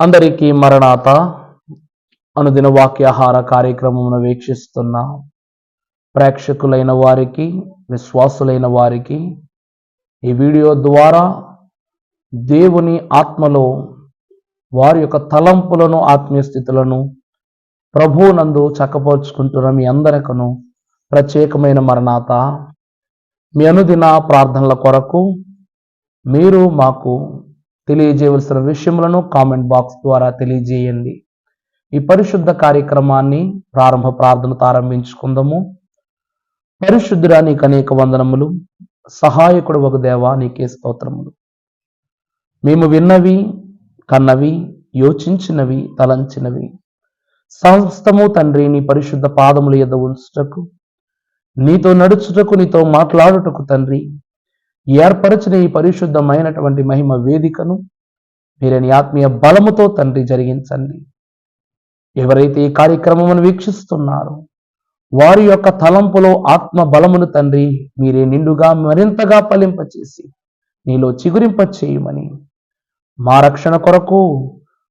అందరికీ మరణాత అనుదిన వాక్యాహార కార్యక్రమమును వీక్షిస్తున్న ప్రేక్షకులైన వారికి విశ్వాసులైన వారికి ఈ వీడియో ద్వారా దేవుని ఆత్మలో వారి యొక్క తలంపులను ఆత్మీయ స్థితులను ప్రభువునందు చక్కపరుచుకుంటున్న మీ అందరికను ప్రత్యేకమైన మరణాత. మీ అనుదిన ప్రార్థనల కొరకు మీరు మాకు తెలియజేయవలసిన విషయములను కామెంట్ బాక్స్ ద్వారా తెలియజేయండి. ఈ పరిశుద్ధ కార్యక్రమాన్ని ప్రారంభ ప్రార్థనతో ఆరంభించుకుందాము. పరిశుద్ధురా నీకు అనేక వందనములు. సహాయకుడు ఒక దేవా నీకే స్తోత్రములు. మేము విన్నవి కన్నవి యోచించినవి తలంచినవి. సమస్తము తండ్రి నీ పరిశుద్ధ పాదముల ఎద్ద ఉంచుటకు నీతో నడుచుటకు నీతో మాట్లాడుటకు తండ్రి ఏర్పరచిన ఈ పరిశుద్ధమైనటువంటి మహిమ వేదికను మీరని ఆత్మీయ బలముతో తండ్రి జరిగించండి. ఎవరైతే ఈ కార్యక్రమమును వీక్షిస్తున్నారో వారి యొక్క తలంపులో ఆత్మ బలమును తండ్రి మీరే నిండుగా మరింతగా ఫలింపచేసి నీలో చిగురింప చేయమని మా రక్షణ కొరకు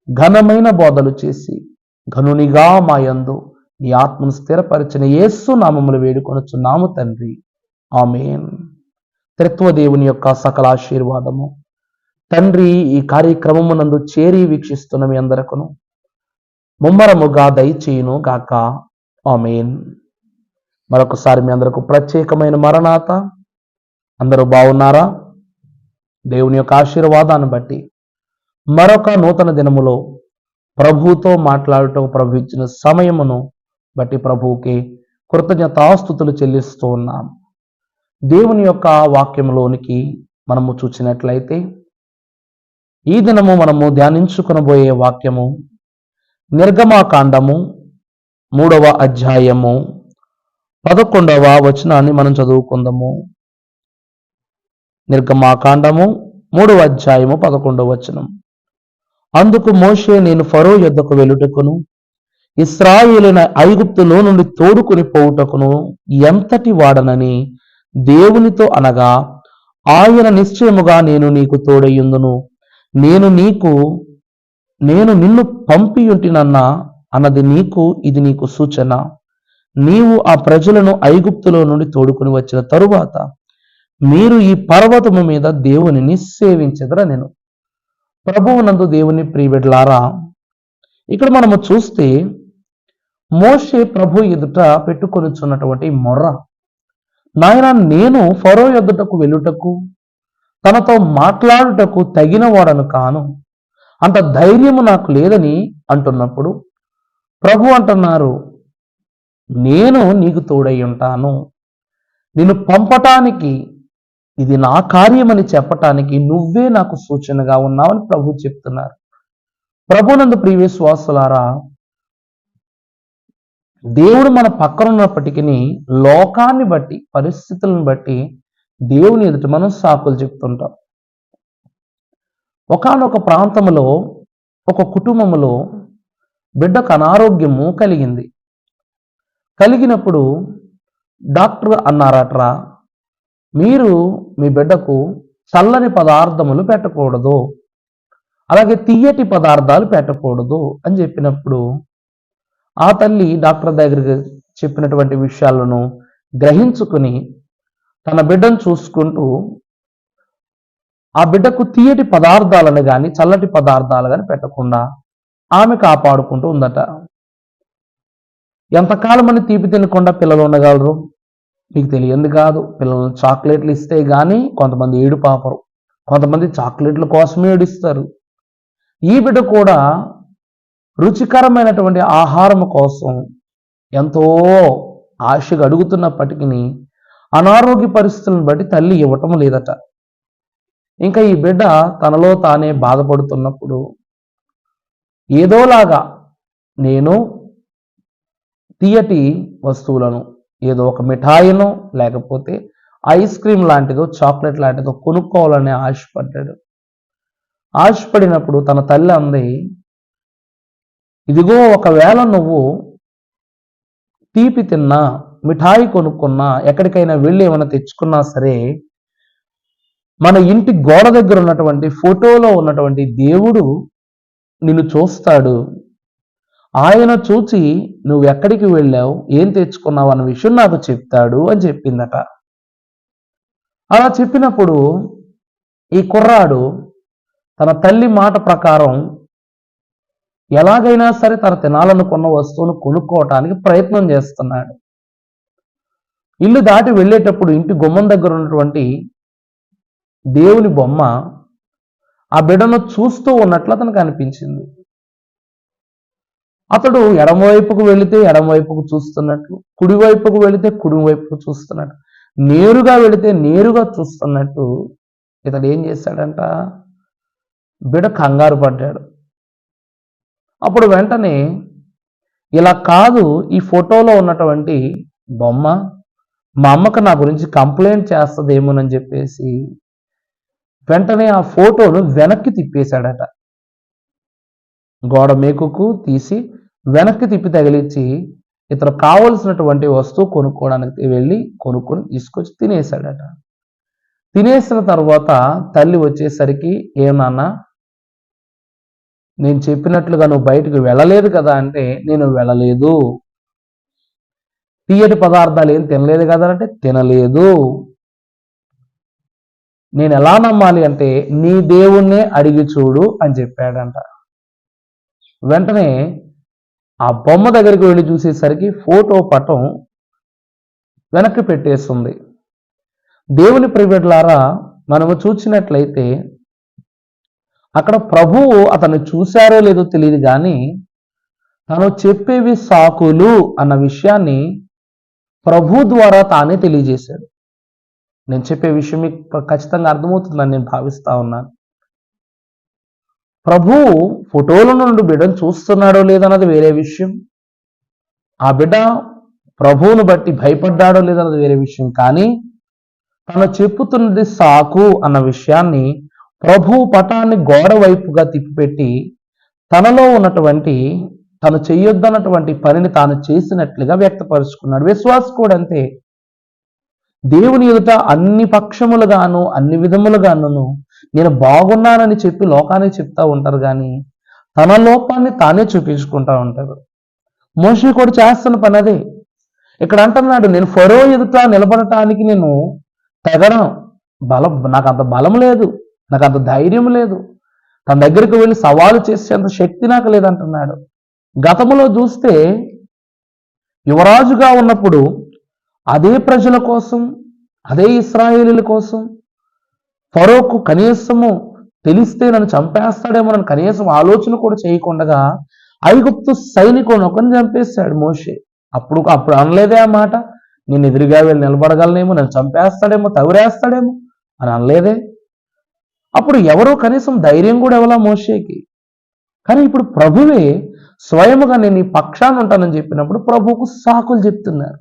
ఘనమైన బోధలు చేసి ఘనునిగా మా యందు నీ ఆత్మను స్థిరపరిచిన యేసు నామములు వేడుకొనుచున్నాము తండ్రి. ఆమెన్. త్రిత్వ దేవుని యొక్క సకల ఆశీర్వాదము. తండ్రి ఈ కార్యక్రమమునందు చేరి వీక్షిస్తున్న మీ అందరకును ముమ్మరముగా దయచేయును గాక. ఆమెన్. మరొకసారి మీ అందరకు ప్రత్యేకమైన మరణాత. అందరూ బాగున్నారా? దేవుని యొక్క ఆశీర్వాదాన్ని బట్టి మరొక నూతన దినములో ప్రభువుతో మాట్లాడటం ప్రభు ఇచ్చిన సమయమును బట్టి ప్రభువుకి కృతజ్ఞతాస్థుతులు చెల్లిస్తూ ఉన్నాం. దేవుని యొక్క వాక్యంలోనికి మనము చూసినట్లయితే ఈ దినము మనము ధ్యానించుకునబోయే వాక్యము నిర్గమాకాండము మూడవ అధ్యాయము పదకొండవ వచనాన్ని మనం చదువుకుందాము. నిర్గమాకాండము మూడవ అధ్యాయము పదకొండవ వచనం. అందుకు మోషే నేను ఫరో యొద్దకు వెలుటకును ఇస్రాయేలిన ఐగుప్తులో నుండి తోడుకుని పోవుటకును ఎంతటి వాడనని దేవునితో అనగా ఆయన నిశ్చయముగా నేను నీకు తోడయ్యుందును. నేను నీకు నేను నిన్ను పంపియుంటినన్నా అన్నది నీకు ఇది నీకు సూచన. నీవు ఆ ప్రజలను ఐగుప్తులో నుండి తోడుకుని వచ్చిన తరువాత మీరు ఈ పర్వతము మీద దేవునిని సేవించదరా నేను. ప్రభువునందు దేవుని ప్రియబిడ్లారా ఇక్కడ మనము చూస్తే మోషే ప్రభు ఎదుట పెట్టుకొనిచున్నటువంటి మొర్ర నాయన నేను ఫరో ఎదుటకు వెళ్ళుటకు తనతో మాట్లాడుటకు తగిన వాడను కాను. అంత ధైర్యము నాకు లేదని అంటున్నప్పుడు ప్రభు అంటున్నారు నేను నీకు తోడై ఉంటాను. నిన్ను పంపటానికి ఇది నా కార్యమని చెప్పటానికి నువ్వే నాకు సూచనగా ఉన్నావని ప్రభు చెప్తున్నారు. ప్రభునందు ప్రియ విశ్వాసులారా దేవుడు మన పక్కన ఉన్నప్పటికీ లోకాన్ని బట్టి పరిస్థితులను బట్టి దేవుని ఎదుట మనం సాకులు చెప్తుంటాం. ఒకానొక ప్రాంతంలో ఒక కుటుంబంలో బిడ్డకు అనారోగ్యము కలిగింది. కలిగినప్పుడు డాక్టర్ అన్నారట్రా మీరు మీ బిడ్డకు చల్లని పదార్థములు పెట్టకూడదు. అలాగే తీయటి పదార్థాలు పెట్టకూడదు అని చెప్పినప్పుడు ఆ తల్లి డాక్టర్ దగ్గరికి చెప్పినటువంటి విషయాలను గ్రహించుకుని తన బిడ్డను చూసుకుంటూ ఆ బిడ్డకు తీయటి పదార్థాలను కానీ చల్లటి పదార్థాలు కానీ పెట్టకుండా ఆమె కాపాడుకుంటూ ఉందట. ఎంతకాలం అని తీపి తినకుండా పిల్లలు ఉండగలరు? మీకు తెలియంది కాదు. పిల్లలు చాక్లెట్లు ఇస్తే కానీ కొంతమంది ఏడు పాపరు కొంతమంది చాక్లెట్ల కోసమే ఏడుస్తారు. ఈ బిడ్డ కూడా రుచికరమైనటువంటి ఆహారం కోసం ఎంతో ఆశగా అడుగుతున్నప్పటికీ అనారోగ్య పరిస్థితులను బట్టి తల్లి ఇవ్వటం లేదట. ఇంకా ఈ బిడ్డ తనలో తానే బాధపడుతున్నప్పుడు ఏదోలాగా నేను తీయటి వస్తువులను ఏదో ఒక మిఠాయినో లేకపోతే ఐస్ క్రీమ్ లాంటిదో చాక్లెట్ లాంటిదో కొనుక్కోవాలని ఆశపడ్డాడు. ఆశపడినప్పుడు తన తల్లి అంది ఇదిగో ఒకవేళ నువ్వు తీపి తిన్నా మిఠాయి కొనుక్కున్నా ఎక్కడికైనా వెళ్ళి ఏమైనా తెచ్చుకున్నా సరే మన ఇంటి గోడ దగ్గర ఉన్నటువంటి ఫోటోలో ఉన్నటువంటి దేవుడు నిన్ను చూస్తాడు. ఆయన చూచి నువ్వు ఎక్కడికి వెళ్ళావు ఏం తెచ్చుకున్నావు అన్న విషయం నాకు చెప్తాడు అని చెప్పిందట. అలా చెప్పినప్పుడు ఈ కుర్రాడు తన తల్లి మాట ప్రకారం ఎలాగైనా సరే తను తినాలనుకున్న వస్తువును కొనుక్కోవటానికి ప్రయత్నం చేస్తున్నాడు. ఇల్లు దాటి వెళ్ళేటప్పుడు ఇంటి గుమ్మం దగ్గర ఉన్నటువంటి దేవుని బొమ్మ ఆ బిడ్డను చూస్తూ ఉన్నట్లు అతనికి అనిపించింది. అతడు ఎడమవైపుకు వెళితే ఎడమవైపుకు చూస్తున్నట్లు కుడివైపుకు వెళితే కుడివైపుకు చూస్తున్నట్టు నేరుగా వెళితే నేరుగా చూస్తున్నట్టు ఇతడు ఏం చేశాడంట? బిడ కంగారు పడ్డాడు. అప్పుడు వెంటనే ఇలా కాదు ఈ ఫోటోలో ఉన్నటువంటి బొమ్మ మా అమ్మకు నా గురించి కంప్లైంట్ చేస్తుందేమోనని చెప్పేసి వెంటనే ఆ ఫోటోను వెనక్కి తిప్పేశాడట. గోడ మేకుకు తీసి వెనక్కి తిప్పి తగిలించి ఇతను కావలసినటువంటి వస్తువు కొనుక్కోవడానికి వెళ్ళి కొనుక్కొని తీసుకొచ్చి తినేశాడట. తినేసిన తర్వాత తల్లి వచ్చేసరికి ఏమన్నా నేను చెప్పినట్లుగా నువ్వు బయటకు వెళ్ళలేదు కదా అంటే నేను వెళ్ళలేదు. తీయటి పదార్థాలు ఏం తినలేదు కదా అంటే తినలేదు. నేను ఎలా నమ్మాలి అంటే నీ దేవుణ్ణే అడిగి చూడు అని చెప్పాడంట. వెంటనే ఆ బొమ్మ దగ్గరికి వెళ్ళి చూసేసరికి ఫోటో పటం వెనక్కి పెట్టేస్తుంది. దేవుని ప్రిబిడ్లారా మనము చూసినట్లయితే అక్కడ ప్రభువు అతను చూశారో లేదో తెలియదు కానీ తను చెప్పేవి సాకులు అన్న విషయాన్ని ప్రభు ద్వారా తానే తెలియజేశాడు. నేను చెప్పే విషయం మీకు ఖచ్చితంగా అర్థమవుతుందని నేను భావిస్తా ఉన్నాను. ప్రభు ఫోటోల నుండి బిడ్డను చూస్తున్నాడో లేదన్నది వేరే విషయం. ఆ బిడ్డ ప్రభువును బట్టి భయపడ్డాడో లేదన్నది వేరే విషయం. కానీ తను చెప్పుతున్నది సాకు అన్న విషయాన్ని ప్రభు పటాన్ని గోడ వైపుగా తిప్పిపెట్టి తనలో ఉన్నటువంటి తను చెయ్యొద్దన్నటువంటి పనిని తాను చేసినట్లుగా వ్యక్తపరుచుకున్నాడు. విశ్వాస్ కూడా అంతే. దేవుని ఎదుట అన్ని పక్షములుగాను అన్ని విధములుగాను నేను బాగున్నానని చెప్పి లోకానికి చెప్తా ఉంటారు కానీ తన లోపాన్ని తానే చూపించుకుంటా ఉంటారు. మోషి కూడా చేస్తున్న పని అదే. ఇక్కడ అంటున్నాడు నేను ఫరో ఎదుట నిలబడటానికి నేను తెగడం బలం నాకు అంత బలం లేదు. నాకు అంత ధైర్యం లేదు. తన దగ్గరికి వెళ్ళి సవాలు చేసేంత శక్తి నాకు లేదంటున్నాడు. గతంలో చూస్తే యువరాజుగా ఉన్నప్పుడు అదే ప్రజల కోసం అదే ఇస్రాయేలీల కోసం ఫరోకు కనీసము తెలిస్తే నన్ను చంపేస్తాడేమో నన్ను కనీసం ఆలోచన కూడా చేయకుండా ఐగుప్తు సైనికుని ఒకరిని చంపేస్తాడు మోషే. అప్పుడు అప్పుడు అనలేదే ఆ మాట. నేను ఎదురుగా వెళ్ళి నిలబడగలనేమో నన్ను చంపేస్తాడేమో తవిరేస్తాడేమో అని అనలేదే. అప్పుడు ఎవరో కనీసం ధైర్యం కూడా ఇవ్వాలా మోషేకి? కానీ ఇప్పుడు ప్రభువే స్వయముగా నేను ఈ పక్షాన్ని ఉంటానని చెప్పినప్పుడు ప్రభువుకు సాకులు చెప్తున్నారు.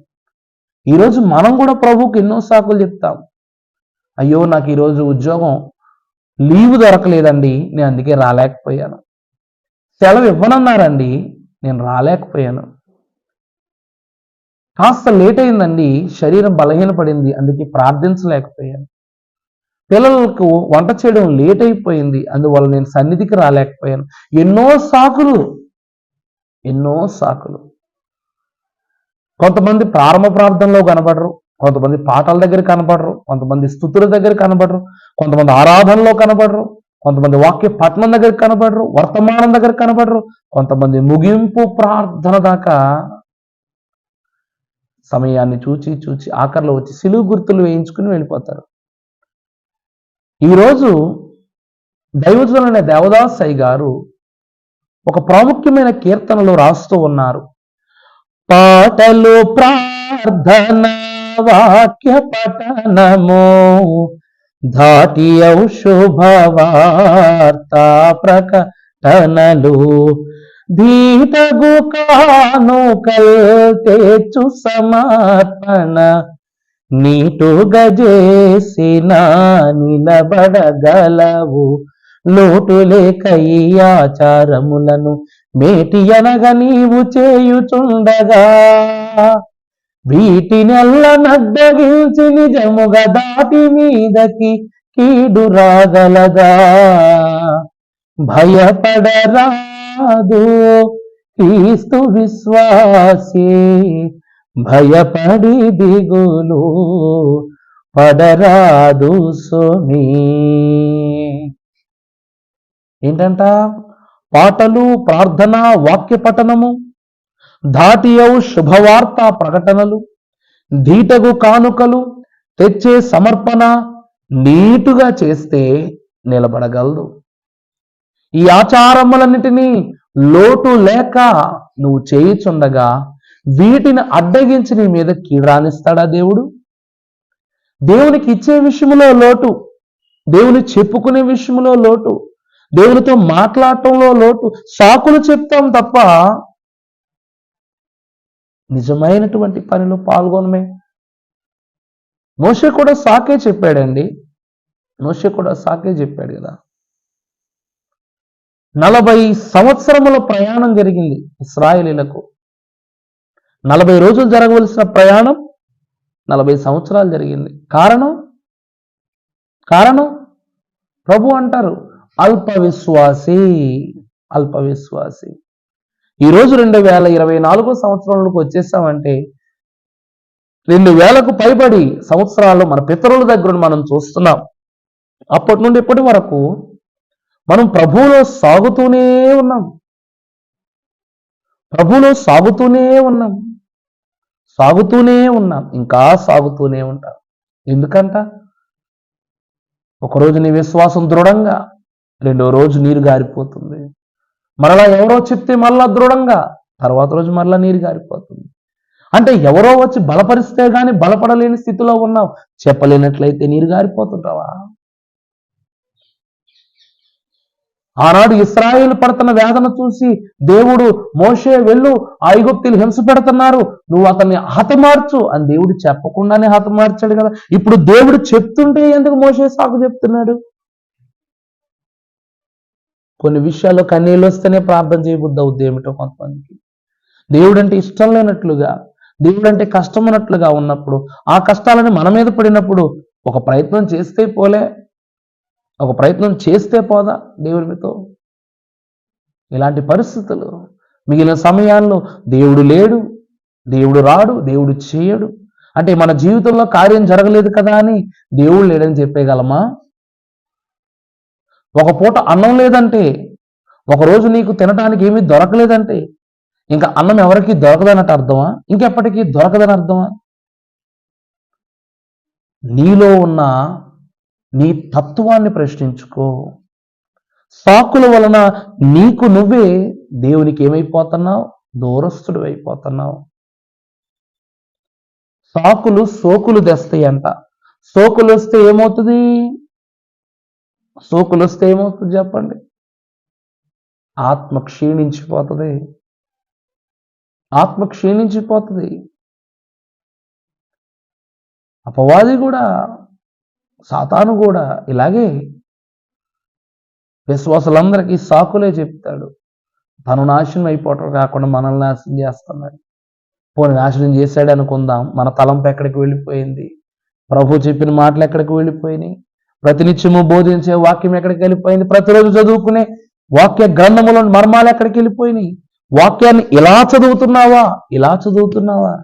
ఈరోజు మనం కూడా ప్రభువుకి ఎన్నో సాకులు చెప్తాం. అయ్యో నాకు ఈరోజు ఉద్యోగం లీవ్ దొరకలేదండి నేను అందుకే రాలేకపోయాను. సెలవు ఇవ్వనన్నారండి నేను రాలేకపోయాను. కాస్త లేట్ అయిందండి శరీరం బలహీనపడింది అందుకే ప్రార్థించలేకపోయాను. పిల్లలకు వంట చేయడం లేట్ అయిపోయింది. అందువల్ల నేను సన్నిధికి రాలేకపోయాను. ఎన్నో సాకులు. ఎన్నో సాకులు. కొంతమంది ప్రారంభ ప్రార్థనలో కనబడరు. కొంతమంది పాటల దగ్గర కనబడరు. కొంతమంది స్థుతుల దగ్గర కనబడరు. కొంతమంది ఆరాధనలో కనబడరు. కొంతమంది వాక్య పట్నం దగ్గర కనబడరు. వర్తమానం దగ్గర కనబడరు. కొంతమంది ముగింపు ప్రార్థన దాకా సమయాన్ని చూచి చూచి ఆఖరిలో వచ్చి సిలువు గుర్తులు వేయించుకుని వెళ్ళిపోతారు. ఈరోజు దైవజనులైన దేవదాస్ గారు ఒక ప్రాముఖ్యమైన కీర్తనలో రాస్తూ ఉన్నారు. పాటలు ప్రార్థన వాక్య పఠనము ధాటి శుభవార్త ప్రకటనలు ధీతగు కాను తెచ్చు సమర్పణ నీటుగా నిలబడగలవు. లోటు లేక ఈ ఆచారములను మేటి అనగ నీవు చేయుచుండగా. వీటినెల్ల నడ్డగించి నిజముగా దాటి మీదకి కీడు రాగలదా భయపడరాదు క్రీస్తు విశ్వాసే. భయపడి దిగులు పడరాదు సోమి. ఏంటంట? పాటలు ప్రార్థన వాక్య పఠనము దాటియవు శుభవార్త ప్రకటనలు ధీటగు కానుకలు తెచ్చే సమర్పణ నీటుగా చేస్తే నిలబడగలదు. ఈ ఆచారములన్నిటినీ లోటు లేక నువ్వు చేయిచుండగా వీటిని అడ్డగించి నీ మీద కీడానిస్తాడా దేవుడు? దేవునికి ఇచ్చే విషయంలో లోటు దేవుని చెప్పుకునే విషయంలో లోటు దేవునితో మాట్లాడటంలో లోటు సాకులు చెప్తాం తప్ప నిజమైనటువంటి పనిలో పాల్గొనమే. మోషే కూడా సాకే చెప్పాడండి. మోషే కూడా సాకే చెప్పాడు కదా. నలభై సంవత్సరముల ప్రయాణం జరిగింది ఇస్రాయేలీలకు. నలభై రోజులు జరగవలసిన ప్రయాణం నలభై సంవత్సరాలు జరిగింది. కారణం? కారణం? ప్రభు అంటారు అల్ప విశ్వాసి అల్ప విశ్వాసి ఈరోజు రెండు వేల ఇరవై నాలుగో సంవత్సరంలోకి వచ్చేసామంటే రెండు వేలకు పైబడి సంవత్సరాలు మన పితరుల దగ్గర మనం చూస్తున్నాం. అప్పటి నుండి ఇప్పటి వరకు మనం ప్రభువులో సాగుతూనే ఉన్నాం. ప్రభువులో సాగుతూనే ఉన్నాం. సాగుతూనే ఉన్నాం. ఇంకా సాగుతూనే ఉంటాం. ఎందుకంట? ఒకరోజు నీ విశ్వాసం దృఢంగా రెండో రోజు నీరు గారిపోతుంది. మరలా ఎవరో చెప్తే మరలా దృఢంగా తర్వాత రోజు మరలా నీరు గారిపోతుంది. అంటే ఎవరో వచ్చి బలపరిస్తే కానీ బలపడలేని స్థితిలో ఉన్నావు. చెప్పలేనట్లయితే నీరు గారిపోతుంటావా? ఆనాడు ఇస్రాయిల్ పడుతున్న వేదన చూసి దేవుడు మోషే వెళ్ళు ఐగుప్తులు హింస పెడుతున్నారు నువ్వు అతన్ని హతమార్చు అని దేవుడు చెప్పకుండానే హతమార్చాడు కదా. ఇప్పుడు దేవుడు చెప్తుంటే ఎందుకు మోషే సాకు చెప్తున్నాడు? కొన్ని విషయాల్లో కన్నీళ్ళు వస్తేనే ప్రార్థన చేయబుద్ధి అవుద్ది ఏమిటో కొంతమందికి. దేవుడు అంటే ఇష్టం లేనట్లుగా దేవుడు అంటే కష్టం ఉన్నట్లుగా ఉన్నప్పుడు ఆ కష్టాలని మన మీద పడినప్పుడు ఒక ప్రయత్నం చేస్తే పోలే. ఒక ప్రయత్నం చేస్తే పోదా దేవుడితో ఇలాంటి పరిస్థితులు మిగిలిన సమయాల్లో దేవుడు లేడు దేవుడు రాడు దేవుడు చేయడు. అంటే మన జీవితంలో కార్యం జరగలేదు కదా అని దేవుడు లేడని చెప్పేయగలమా? ఒక పూట అన్నం లేదంటే ఒకరోజు నీకు తినడానికి ఏమీ దొరకలేదంటే ఇంకా అన్నం ఎవరికి దొరకదన్నట్టు అర్థమా? ఇంకెప్పటికీ దొరకదని అర్థమా? నీలో ఉన్న నీ తత్వాన్ని ప్రశ్నించుకో. సాకుల వలన నీకు నువ్వే దేవునికి ఏమైపోతున్నావు? దూరస్తుడు అయిపోతున్నావు. సాకులు సోకులు తెస్తాయంట. సోకులు వస్తే ఏమవుతుంది? సోకులు వస్తే ఏమవుతుంది చెప్పండి? ఆత్మ క్షీణించిపోతుంది. ఆత్మ క్షీణించిపోతుంది. అపవాది కూడా సాతాను కూడా ఇలాగే విశ్వాసులందరికీ సాకులే చెప్తాడు. తను నాశనం అయిపోవటం కాకుండా మనల్ని నాశనం చేస్తున్నాడు. పోనీ నాశనం చేశాడు అనుకుందాం మన తలంపు ఎక్కడికి వెళ్ళిపోయింది? ప్రభు చెప్పిన మాటలు ఎక్కడికి వెళ్ళిపోయినాయి? ప్రతినిత్యము బోధించే వాక్యం ఎక్కడికి వెళ్ళిపోయింది? ప్రతిరోజు చదువుకునే వాక్య గ్రంథములో మర్మాలు ఎక్కడికి వెళ్ళిపోయినాయి? వాక్యాన్ని ఇలా చదువుతున్నావా? ఇలా చదువుతున్నావా?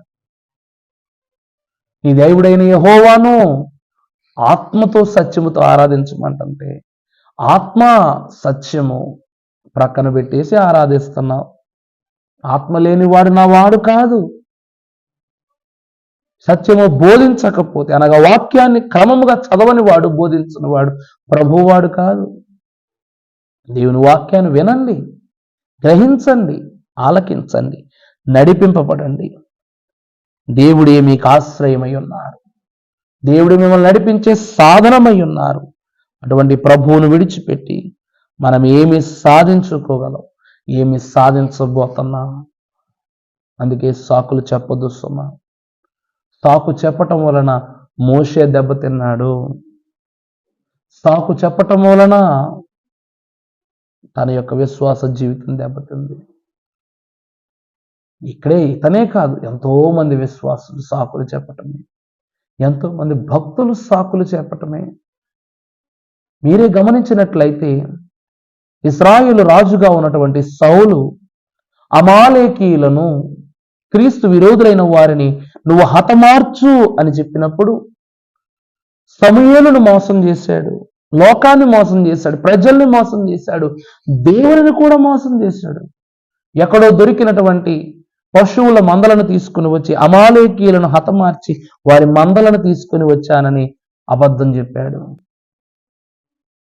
నీ దేవుడైన యహోవాను ఆత్మతో సత్యముతో ఆరాధించమంటే ఆత్మ సత్యము ప్రక్కన పెట్టేసి ఆరాధిస్తున్నావు. ఆత్మ లేనివాడు నా వాడు కాదు. సత్యము బోధించకపోతే అనగా వాక్యాన్ని క్రమముగా చదవని వాడు బోధించని వాడు ప్రభువాడు కాదు. దేవుని వాక్యాన్ని వినండి గ్రహించండి ఆలకించండి నడిపింపబడండి. దేవుడే మీకు ఆశ్రయమై ఉన్నారు. దేవుడు మిమ్మల్ని నడిపించే సాధనమై ఉన్నారు. అటువంటి ప్రభువును విడిచిపెట్టి మనం ఏమి సాధించుకోగలం? ఏమి సాధించబోతున్నా? అందుకే సాకులు చెప్పదు సుమ. సాకు చెప్పటం వలన మోసే దెబ్బతిన్నాడు సాకు చెప్పటం వలన తన యొక్క విశ్వాస జీవితం దెబ్బతింది. ఇక్కడే ఇతనే కాదు ఎంతో మంది విశ్వాసులు సాకులు చెప్పటమే. ఎంతో మంది భక్తులు సాకులు చేపటమే మీరే గమనించినట్లయితే ఇస్రాయులు రాజుగా ఉన్నటువంటి సౌలు అమాలేకీయులను క్రీస్తు విరోధులైన వారిని నువ్వు హతమార్చు అని చెప్పినప్పుడు సమయలను మోసం చేశాడు లోకాన్ని మోసం చేశాడు ప్రజల్ని మోసం చేశాడు దేవుని కూడా మోసం చేశాడు. ఎక్కడో దొరికినటువంటి పశువుల మందలను తీసుకుని వచ్చి అమాలేకీయులను హతమార్చి వారి మందలను తీసుకుని వచ్చానని అబద్ధం చెప్పాడు.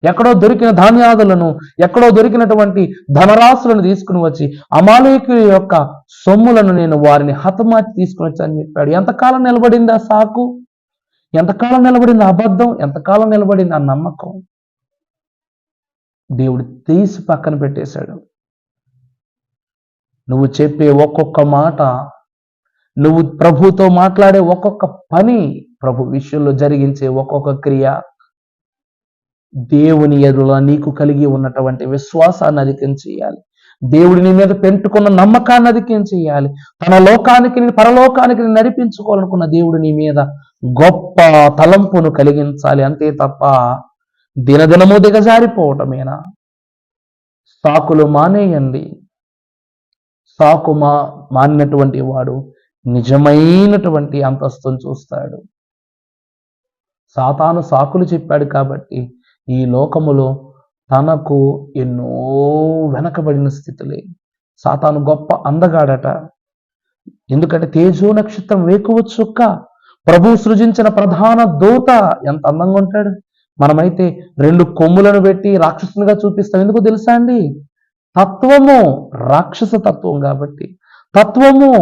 ఎక్కడో దొరికిన ధాన్యాదులను ఎక్కడో దొరికినటువంటి ధనరాశులను తీసుకుని వచ్చి అమాలేకుల యొక్క సొమ్ములను నేను వారిని హతమార్చి తీసుకుని వచ్చానని చెప్పాడు. ఎంతకాలం నిలబడింది ఆ సాకు? ఎంతకాలం నిలబడింది ఆ అబద్ధం? ఎంతకాలం నిలబడింది ఆ నమ్మకం? దేవుడు తీసి పక్కన పెట్టేశాడు. నువ్వు చెప్పే ఒక్కొక్క మాట నువ్వు ప్రభుతో మాట్లాడే ఒక్కొక్క పని ప్రభు విషయంలో జరిగించే ఒక్కొక్క క్రియ దేవుని ఎదుల నీకు కలిగి ఉన్నటువంటి విశ్వాసాన్ని అధికం చేయాలి. దేవుడి నీ మీద పెంటుకున్న నమ్మకాన్ని అధికం చేయాలి. తన లోకానికి పరలోకానికి నేను నడిపించుకోవాలనుకున్న దేవుడు నీ మీద గొప్ప తలంపును కలిగించాలి. అంతే తప్ప దినదినము దిగజారిపోవటమేనా? సాకులు మానేయండి. సాకు మా మానినటువంటి వాడు నిజమైనటువంటి అంతస్తును చూస్తాడు. సాతాను సాకులు చెప్పాడు కాబట్టి ఈ లోకములో తనకు ఎన్నో వెనకబడిన స్థితులే. సాతాను గొప్ప అందగాడట. ఎందుకంటే తేజో నక్షత్రం వేకువ చుక్క ప్రభు సృజించిన ప్రధాన దూత ఎంత అందంగా ఉంటాడు. మనమైతే రెండు కొమ్ములను పెట్టి రాక్షసునిగా చూపిస్తాం. ఎందుకు తెలుసా అండి? తత్వము రాక్షస తత్వం కాబట్టి తత్వము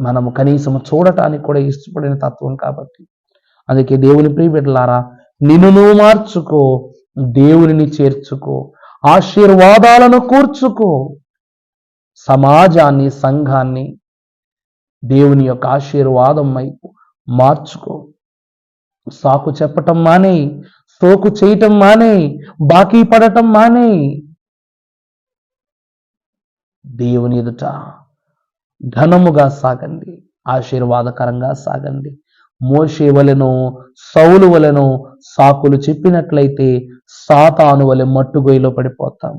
మనము కనీసం చూడటానికి కూడా ఇష్టపడిన తత్వం కాబట్టి. అందుకే దేవుని ప్రియబిడ్డలారా నిన్ను నువ్వు మార్చుకో దేవునిని చేర్చుకో ఆశీర్వాదాలను కూర్చుకో. సమాజాన్ని సంఘాన్ని దేవుని యొక్క ఆశీర్వాదం వైపు మార్చుకో. సాకు చెప్పటం మానే సోకు చేయటం మానే బాకీ పడటం మానే దేవుని ఎదుట ఘనముగా సాగండి ఆశీర్వాదకరంగా సాగండి. మోషే వలెను సౌలు వలెను సాకులు చెప్పినట్లయితే సాతాను వలె మట్టు గొయ్యలో పడిపోతాం.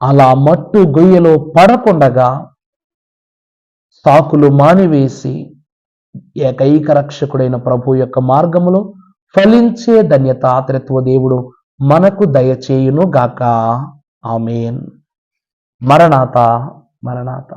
అలా మట్టు గొయ్యలో పడకుండగా సాకులు మానివేసి ఏకైక రక్షకుడైన ప్రభు యొక్క మార్గములో ఫలించే ధన్యత ఆతరత్వ దేవుడు మనకు దయచేయును గాక ఆమెన్. మరణాత మరణాత